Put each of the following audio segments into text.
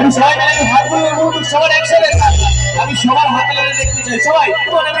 আমি সবাই মিলে হাতগুলো উঠুন সবার একসাথে আমি সবার হাতে দেখতে চাই। সবাই কোন আমি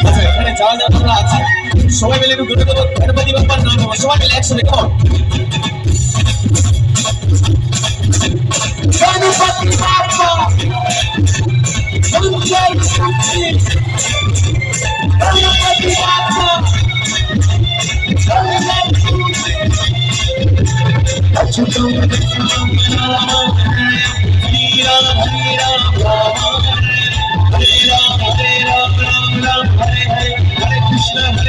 আচ্ছা এখানে যারা যারা আমরা আছি সবাই মিলে একটু গুরু দেবো গণপতি বাপ্পার নাম। সবাই মিলে একসাথে রাম হরে হরে হরে কৃষ্ণ হরে